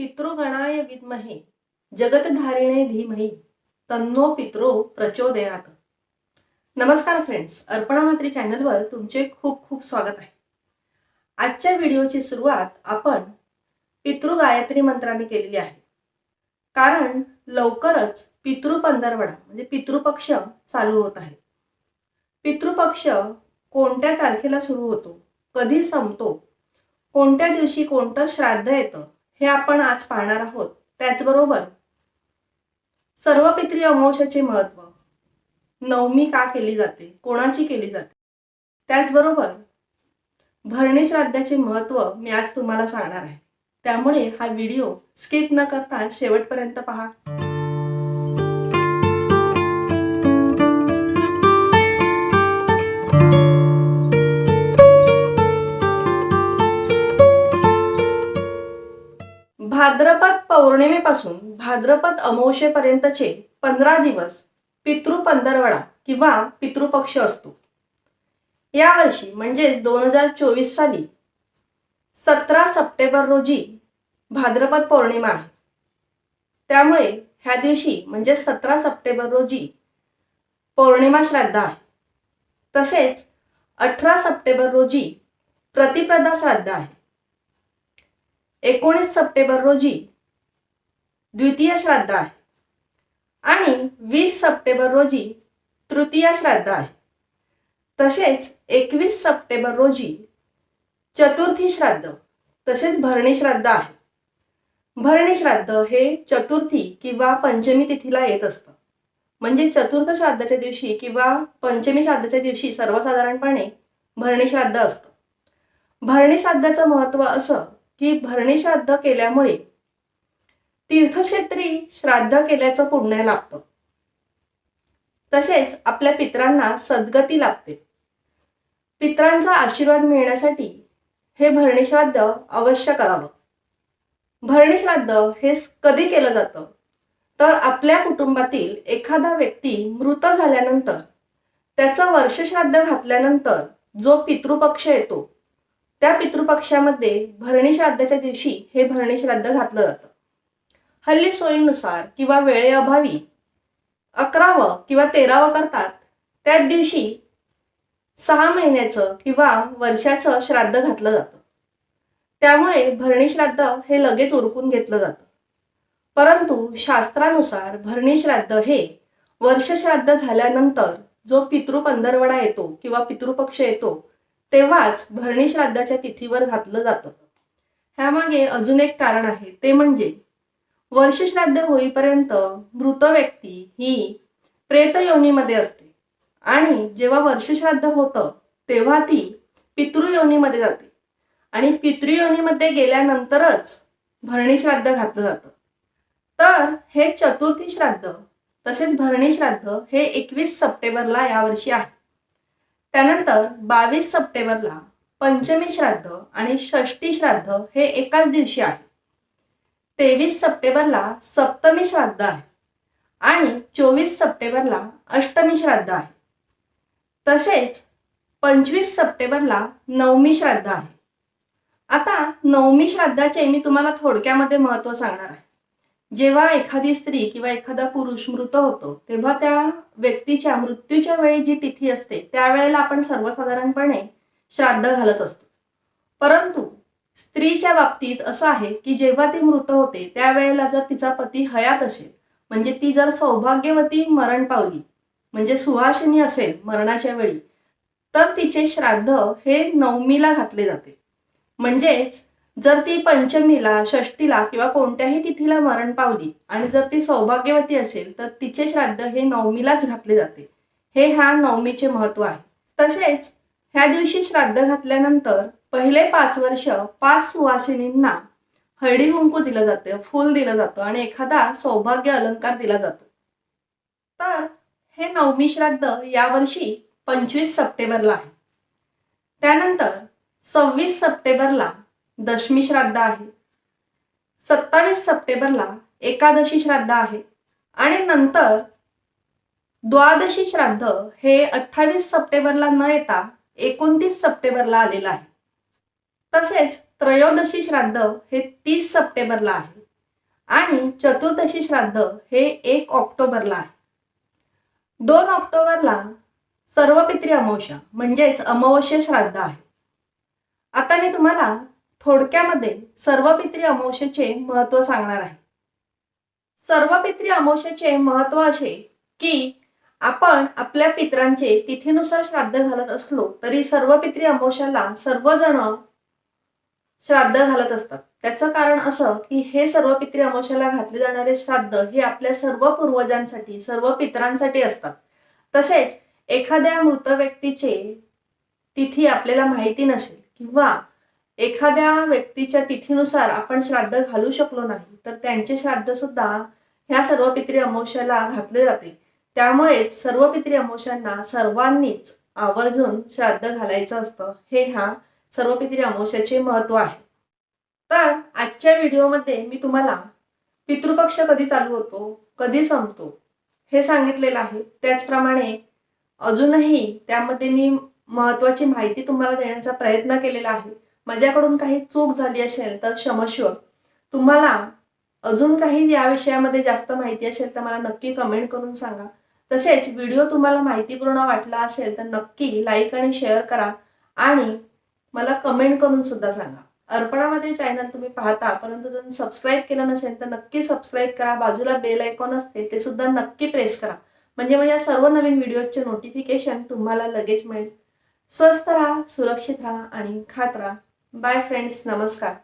पितृगणाय विद्महे जगतधारिणे धीमहि तन्नो पित्रो प्रचोदयात. नमस्कार फ्रेंड्स अर्पणा मात्री चॅनलवर तुमचे खूप खूप स्वागत आहे. आजच्या व्हिडिओची सुरुवात आपण पितृ गायत्री मंत्राने केलेली आहे. कारण लवकरच पितृ पंधरवडा म्हणजे पितृपक्ष चालू होत आहे. पितृपक्ष कोणत्या तारखेला सुरू होतो कधी संपतो कोणत्या दिवशी कोणतं श्राद्ध येतं हे आपण आज पाहणार आहोत. त्याचबरोबर सर्व पित्री अमावश्याचे महत्त्व. नवमी का केली जाते? कोणाची केली जाते? त्याचबरोबर भरणे श्राद्धाचे महत्त्व मी आज तुम्हाला सांगणार आहे. त्यामुळे हा व्हिडिओ स्किप न करता शेवटपर्यंत पहा. भाद्रपद पौर्णिमेपासून भाद्रपद अमावशेपर्यंतचे पंधरा दिवस पितृ पंधरवडा किंवा पितृपक्ष असतो. यावर्षी म्हणजे दोन हजार चोवीस साली सतरा सप्टेंबर रोजी भाद्रपद पौर्णिमा आहे. त्यामुळे ह्या दिवशी म्हणजे सतरा सप्टेंबर रोजी पौर्णिमा श्राद्ध आहे. तसेच अठरा सप्टेंबर रोजी प्रतिप्रदा श्राद्ध आहे. एकोणीस सप्टेंबर रोजी द्वितीय श्राद्ध आहे. आणि वीस सप्टेंबर रोजी तृतीय श्राद्ध आहे. तसेच एकवीस सप्टेंबर रोजी चतुर्थी श्राद्ध तसेच भरणी श्राद्ध आहे. भरणी श्राद्ध हे चतुर्थी किंवा पंचमी तिथीला येत असतं. म्हणजे चतुर्थ श्राद्धाच्या दिवशी किंवा पंचमी श्राद्धाच्या दिवशी सर्वसाधारणपणे भरणी श्राद्ध असतं. भरणी श्राद्धाचं महत्त्व असं की भरणी श्राद्ध केल्यामुळे तीर्थक्षेत्री श्राद्ध केल्याचं पुण्य लागतं तसेच आपल्या पित्रांना सद्गती लाभते. पित्रांचा आशीर्वाद मिळण्यासाठी हे भरणी श्राद्ध अवश्य करावं. भरणी श्राद्ध हे कधी केलं जातं? तर आपल्या कुटुंबातील एखादा व्यक्ती मृत झाल्यानंतर त्याचं वर्षश्राद्ध घातल्यानंतर जो पितृपक्ष येतो त्या पितृपक्षामध्ये भरणी श्राद्धाच्या दिवशी हे भरणी श्राद्ध घातलं जातं. हल्ली सोयीनुसार किंवा वेळेअभावी अकरावं किंवा तेरावं करतात त्याच दिवशी सहा महिन्याचं किंवा वर्षाचं श्राद्ध घातलं जातं. त्यामुळे भरणी श्राद्ध हे लगेच उरकून घेतलं जातं. परंतु शास्त्रानुसार भरणी श्राद्ध हे वर्षश्राद्ध झाल्यानंतर जो पितृ पंधरवडा येतो किंवा पितृपक्ष येतो तेव्हाच भरणी श्राद्धाच्या तिथीवर घातलं जातं. ह्यामागे अजून एक कारण आहे. ते म्हणजे वर्षश्राद्ध होईपर्यंत मृत व्यक्ती ही प्रेत योनीमध्ये असते. आणि जेव्हा वर्षश्राद्ध होतं तेव्हा ती पितृयोनीमध्ये जाते. आणि पितृयोनीमध्ये गेल्यानंतरच भरणी श्राद्ध घातलं जातं. तर हे चतुर्थी श्राद्ध तसेच भरणी श्राद्ध हे एकवीस सप्टेंबरला यावर्षी आहे. त्यानंतर बावीस सप्टेंबरला पंचमी श्राद्ध आणि षष्टी श्राद्ध हे एकाच दिवशी आहे. तेवीस सप्टेंबरला सप्तमी श्राद्ध आहे आणि चोवीस सप्टेंबरला अष्टमी श्राद्ध आहे. तसेच पंचवीस सप्टेंबरला नवमी श्राद्ध आहे. आता नवमी श्राद्धाचे मी तुम्हाला थोडक्यामध्ये महत्त्व सांगणार आहे. जेव्हा एखादी स्त्री किंवा एखादा पुरुष मृत होतो तेव्हा त्या व्यक्तीच्या मृत्यूच्या वेळी जी तिथी असते त्यावेळेला आपण सर्वसाधारणपणे श्राद्ध घालत असतो. परंतु स्त्रीच्या बाबतीत असं आहे की जेव्हा ती मृत होते त्यावेळेला जर तिचा पती हयात असेल म्हणजे ती जर सौभाग्यवती मरण पावली म्हणजे सुहासिनी असेल मरणाच्या वेळी तर तिचे श्राद्ध हे नवमीला घातले जाते. म्हणजेच जर ती पंचमीला षष्टीला किंवा कोणत्याही तिथीला मरण पावली आणि जर ती सौभाग्यवती असेल तर तिचे श्राद्ध हे नवमीलाच घातले जाते. हे ह्या नवमीचे महत्त्व आहे. तसेच ह्या दिवशी श्राद्ध घातल्यानंतर पहिले पाच वर्ष पाच सुवासिनींना हळदी कुंकू दिलं जातं फूल दिलं जातं आणि एखादा सौभाग्य अलंकार दिला जातो. तर हे नवमी श्राद्ध यावर्षी पंचवीस सप्टेंबरला आहे. त्यानंतर सव्वीस सप्टेंबरला दशमी श्राद्ध आहे. सत्तावीस सप्टेंबरला एकादशी श्राद्ध आहे आणि नंतर द्वादशी श्राद्ध हे अठ्ठावीस सप्टेंबरला न येता एकोणतीस सप्टेंबरला आलेलं आहे. तसेच त्रयोदशी श्राद्ध हे तीस सप्टेंबरला आहे आणि चतुर्दशी श्राद्ध हे एक ऑक्टोबरला आहे. दोन ऑक्टोबरला सर्वपित्री अमावस्या म्हणजेच अमावस्या श्राद्ध आहे. आता मी तुम्हाला थोडक्यामध्ये सर्वपित्री अमावस्येचे महत्त्व सांगणार आहे. सर्वपित्री अमावस्येचे महत्त्व असे की आपण आपल्या पित्रांचे तिथीनुसार श्राद्ध घालत असलो तरी सर्व पित्री सर्वजण श्राद्ध घालत असतात. त्याचं कारण असं की हे सर्व पित्री अमावस्याला घातले जाणारे श्राद्ध हे आपल्या सर्व पूर्वजांसाठी सर्व पित्रांसाठी असतात. तसेच एखाद्या मृत व्यक्तीचे तिथी आपल्याला माहिती नसेल किंवा एखाद्या व्यक्तीच्या तिथीनुसार आपण श्राद्ध घालू शकलो नाही तर त्यांचे श्राद्ध सुद्धा ह्या सर्व पित्री अमावश्याला घातले जाते. त्यामुळेच सर्व पित्री अमावश्यांना सर्वांनीच आवर्जून श्राद्ध घालायचं असतं. हे ह्या सर्व पित्री अमावश्याचे महत्त्व आहे. तर आजच्या व्हिडिओमध्ये मी तुम्हाला पितृपक्ष कधी चालू होतो कधी संपतो हे सांगितलेलं आहे. त्याचप्रमाणे अजूनही त्यामध्ये मी महत्वाची माहिती तुम्हाला देण्याचा प्रयत्न केलेला आहे. माझ्याकडून काही चूक झाली असेल तर क्षमस्व तुम्हाला अजून काही या विषयामध्ये जास्त माहिती असेल तर मला नक्की कमेंट करून सांगा. तसेच व्हिडिओ तुम्हाला माहितीपूर्ण वाटला असेल तर नक्की लाईक आणि शेअर करा आणि मला कमेंट करून सुद्धा सांगा. अर्पणामध्ये चॅनल तुम्ही पाहता परंतु जर सबस्क्राईब केलं नसेल तर नक्की सबस्क्राईब करा. बाजूला बेल आयकॉन असते ते सुद्धा नक्की प्रेस करा. म्हणजे माझ्या सर्व नवीन व्हिडिओचे नोटिफिकेशन तुम्हाला लगेच मिळेल. स्वस्थ राहा सुरक्षित राहा आणि खात राहा. बाय फ्रेंड्स नमस्कार.